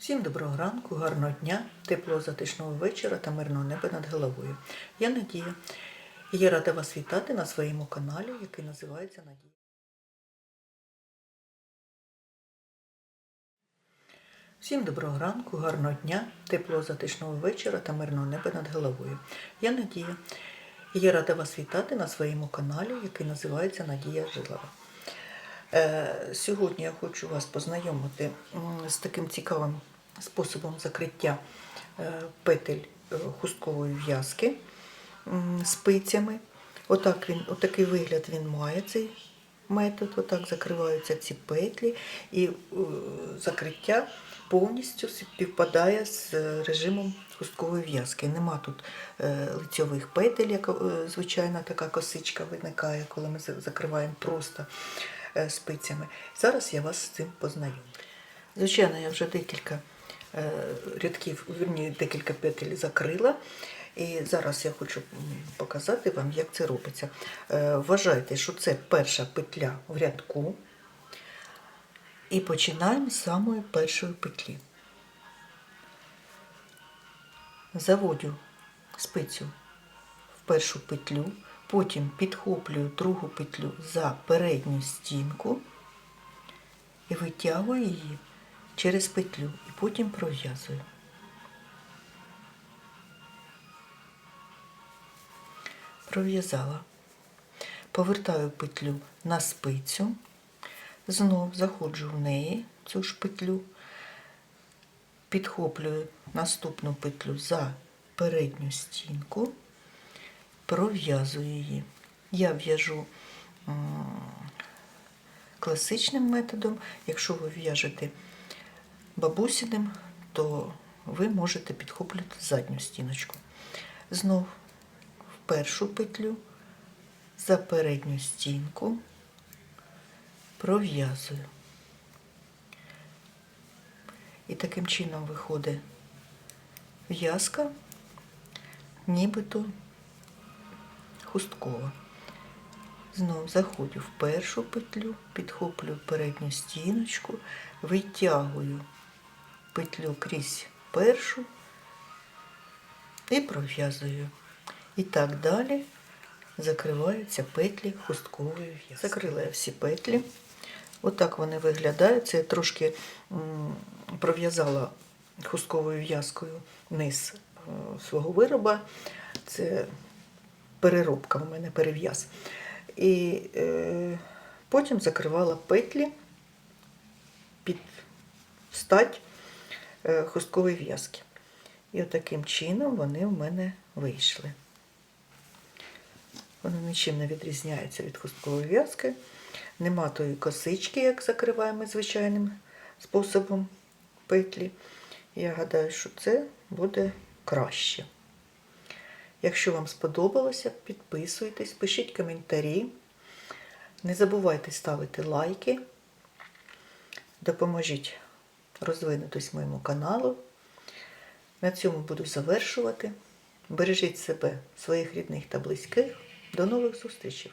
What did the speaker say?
Всім доброго ранку, гарного дня, теплого затишного вечора та мирного неба над головою. Я Надія і я рада вас вітати на своєму каналі, який називається Надія. Всім доброго ранку, гарного дня, теплого затишного вечора та мирного неба над головою. Я Надія і я рада вас вітати на своєму каналі, який називається Надія Жилова. Е, Сьогодні я хочу вас познайомити з таким цікавим способом закриття е, петель е, хусткової в'язки спицями. Отак він, отакий вигляд він має цей метод. Отак закриваються ці петлі, і е, закриття повністю співпадає з режимом хусткової в'язки. Нема тут е, лицьових петель, як е, звичайна така косичка виникає, коли ми закриваємо просто спицями. Зараз я вас з цим познайомлю. Звичайно, я вже декілька рядків, вірні, декілька петель закрила. І зараз я хочу показати вам, як це робиться. Е, Вважайте, що це перша петля в рядку. І починаємо з самої першої петлі. Заводю спицю в першу петлю, потім підхоплюю другу петлю за передню стінку і витягую її через петлю і потім пров'язую. Пров'язала. Повертаю петлю на спицю, знов заходжу в неї, цю ж петлю, підхоплюю наступну петлю за передню стінку, пров'язую її. Я в'яжу класичним методом. Якщо ви в'яжете бабусіним, то ви можете підхоплювати задню стіночку. Знов першу петлю за передню стінку пров'язую. І таким чином виходить в'язка, нібито хусткова. Знов заходжу в першу петлю, підхоплюю передню стіночку, витягую петлю крізь першу і пров'язую. І так далі закриваються петлі хусткової в'язки. Закрила я всі петлі. Отак вони виглядають. Це я трошки пров'язала хустковою в'язкою низ е, свого вироба. Це переробка в мене перев'яз. І е, потім закривала петлі під стать е, хусткової в'язки. І отаким чином вони в мене вийшли. Воно нічим не відрізняється від хусткової в'язки. Нема тої косички, як закриваємо звичайним способом петлі. Я гадаю, що це буде краще. Якщо вам сподобалося, підписуйтесь, пишіть коментарі. Не забувайте ставити лайки. Допоможіть розвинутись моєму каналу. На цьому буду завершувати. Бережіть себе, своїх рідних та близьких. До нових зустрічей!